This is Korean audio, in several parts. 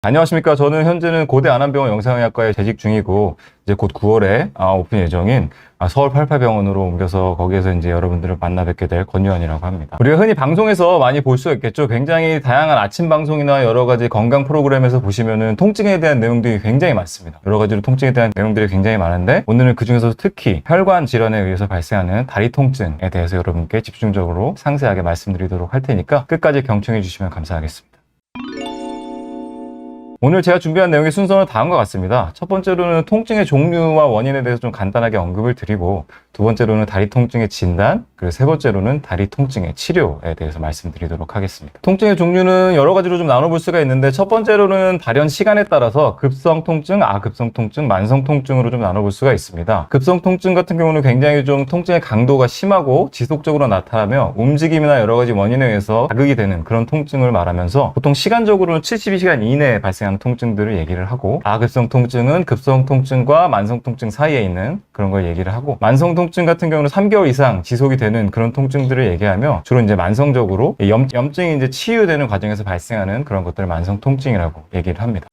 안녕하십니까. 저는 현재는 고대 안암병원 영상의학과에 재직 중이고, 이제 곧 9월에 아, 오픈 예정인 아, 서울 88병원으로 옮겨서 거기에서 이제 여러분들을 만나 뵙게 될 권유환이라고 합니다. 우리가 흔히 방송에서 많이 볼 수가 있겠죠. 굉장히 다양한 아침 방송이나 여러 가지 건강 프로그램에서 보시면은 통증에 대한 내용들이 굉장히 많습니다. 여러 가지로 통증에 대한 내용들이 굉장히 많은데 오늘은 그 중에서 특히 혈관 질환에 의해서 발생하는 다리 통증에 대해서 여러분께 집중적으로 상세하게 말씀드리도록 할 테니까 끝까지 경청해 주시면 감사하겠습니다. 오늘 제가 준비한 내용의 순서는 다음과 같습니다. 첫 번째로는 통증의 종류와 원인에 대해서 좀 간단하게 언급을 드리고, 두 번째로는 다리 통증의 진단, 그리고 세 번째로는 다리 통증의 치료에 대해서 말씀드리도록 하겠습니다. 통증의 종류는 여러 가지로 좀 나눠볼 수가 있는데, 첫 번째로는 발현 시간에 따라서 급성 통증, 아급성 통증, 만성 통증으로 좀 나눠볼 수가 있습니다. 급성 통증 같은 경우는 굉장히 좀 통증의 강도가 심하고 지속적으로 나타나며 움직임이나 여러 가지 원인에 의해서 자극이 되는 그런 통증을 말하면서 보통 시간적으로는 72시간 이내에 발생하는 통증들을 얘기를 하고 아급성 통증은 급성 통증과 만성 통증 사이에 있는 그런 걸 얘기를 하고 만성 통증 같은 경우는 3개월 이상 지속이 되는 그런 통증들을 얘기하며 주로 이제 만성적으로 염, 염증이 이제 치유되는 과정에서 발생하는 그런 것들을 만성 통증이라고 얘기를 합니다.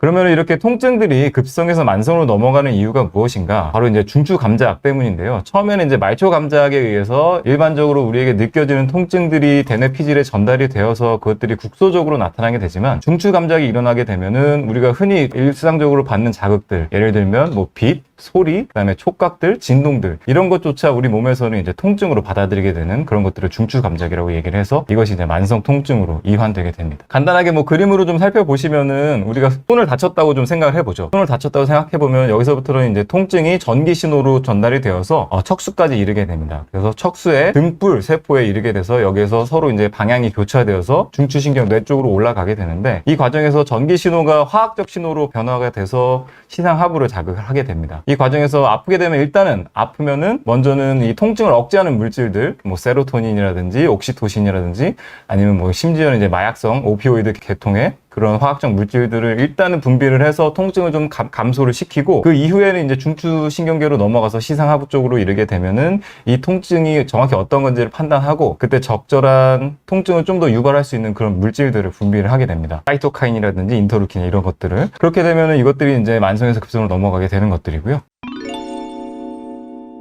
그러면 이렇게 통증들이 급성에서 만성으로 넘어가는 이유가 무엇인가? 바로 이제 중추 감자약 때문인데요. 처음에는 이제 말초 감자약에 의해서 일반적으로 우리에게 느껴지는 통증들이 대뇌 피질에 전달이 되어서 그것들이 국소적으로 나타나게 되지만 중추 감자약이 일어나게 되면은 우리가 흔히 일상적으로 받는 자극들, 예를 들면 뭐 빛, 소리, 그다음에 촉각들, 진동들 이런 것조차 우리 몸에서는 이제 통증으로 받아들이게 되는 그런 것들을 중추 감작이라고 얘기를 해서 이것이 이제 만성 통증으로 이환되게 됩니다. 간단하게 뭐 그림으로 좀 살펴보시면은 우리가 손을 다쳤다고 좀 생각을 해보죠. 손을 다쳤다고 생각해 보면 여기서부터는 이제 통증이 전기 신호로 전달이 되어서 어, 척수까지 이르게 됩니다. 그래서 척수의 등불 세포에 이르게 돼서 여기에서 서로 이제 방향이 교차되어서 중추신경 뇌 쪽으로 올라가게 되는데 이 과정에서 전기 신호가 화학적 신호로 변화가 돼서 시상하부를 자극을 하게 됩니다. 이 과정에서 아프게 되면 일단은 아프면은 먼저는 이 통증을 억제하는 물질들 뭐 세로토닌이라든지 옥시토신이라든지 아니면 뭐 심지어는 이제 마약성 오피오이드 계통의 그런 화학적 물질들을 일단은 분비를 해서 통증을 좀 감, 감소를 시키고 그 이후에는 이제 중추신경계로 넘어가서 시상하부 쪽으로 이르게 되면은 이 통증이 정확히 어떤 건지를 판단하고 그때 적절한 통증을 좀 더 유발할 수 있는 그런 물질들을 분비를 하게 됩니다. 사이토카인이라든지 인터루킨 이런 것들을 그렇게 되면은 이것들이 이제 만성에서 급성으로 넘어가게 되는 것들이고요.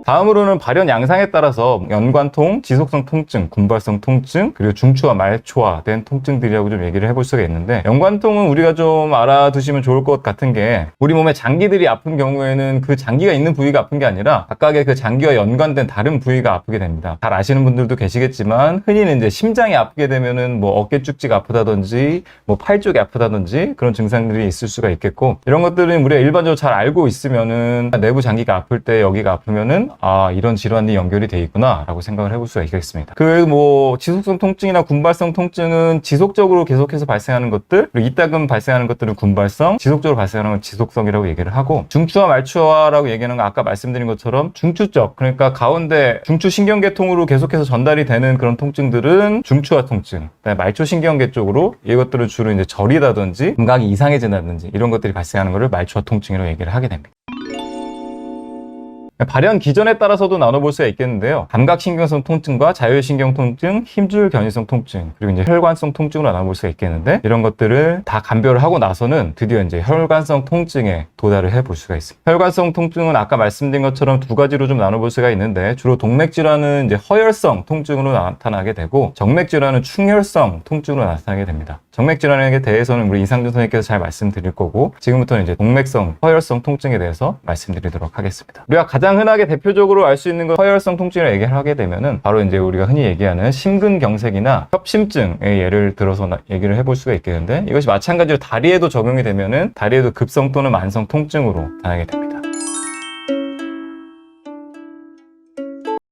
다음으로는 발현 양상에 따라서 연관통, 지속성 통증, 군발성 통증, 그리고 중추와 말초화된 통증들이라고 좀 얘기를 해볼 수가 있는데 연관통은 우리가 좀 알아두시면 좋을 것 같은 게 우리 몸에 장기들이 아픈 경우에는 그 장기가 있는 부위가 아픈 게 아니라 각각의 그 장기와 연관된 다른 부위가 아프게 됩니다. 잘 아시는 분들도 계시겠지만 흔히는 이제 심장이 아프게 되면은 뭐 어깨 쭉지가 아프다든지 뭐 팔 쪽이 아프다든지 그런 증상들이 있을 수가 있겠고 이런 것들은 우리가 일반적으로 잘 알고 있으면은 내부 장기가 아플 때 여기가 아프면은 아 이런 질환이 연결이 돼 있구나 라고 생각을 해볼 수가 있겠습니다. 그 뭐 지속성 통증이나 군발성 통증은 지속적으로 계속해서 발생하는 것들 그리고 이따금 발생하는 것들은 군발성 지속적으로 발생하는 건 지속성이라고 얘기를 하고 중추와 말추와라고 얘기하는 건 아까 말씀드린 것처럼 중추적 그러니까 가운데 중추 신경계통으로 계속해서 전달이 되는 그런 통증들은 중추와 통증 그다음에 말초 신경계 쪽으로 이것들을 주로 이제 저리다든지 감각이 이상해진다든지 이런 것들이 발생하는 것을 말초와 통증이라고 얘기를 하게 됩니다 발현 기전에 따라서도 나눠볼 수가 있겠는데요. 감각신경성 통증과 자율신경 통증, 힘줄 견인성 통증, 그리고 이제 혈관성 통증으로 나눠볼 수가 있겠는데 이런 것들을 다 감별을 하고 나서는 드디어 이제 혈관성 통증에 도달을 해볼 수가 있습니다. 혈관성 통증은 아까 말씀드린 것처럼 두 가지로 좀 나눠볼 수가 있는데 주로 동맥 질환은 이제 허혈성 통증으로 나타나게 되고 정맥 질환은 충혈성 통증으로 나타나게 됩니다. 정맥 질환에 대해서는 우리 이상준 선생님께서 잘 말씀드릴 거고 지금부터는 이제 동맥성 허혈성 통증에 대해서 말씀드리도록 하겠습니다. 우리가 가장 흔하게 대표적으로 알 수 있는 건 허혈성 통증을 얘기를 하게 되면은 바로 이제 우리가 흔히 얘기하는 심근경색이나 협심증의 예를 들어서 나- 얘기를 해볼 수가 있겠는데 이것이 마찬가지로 다리에도 적용이 되면은 다리에도 급성 또는 만성 통증으로 나타나게 됩니다.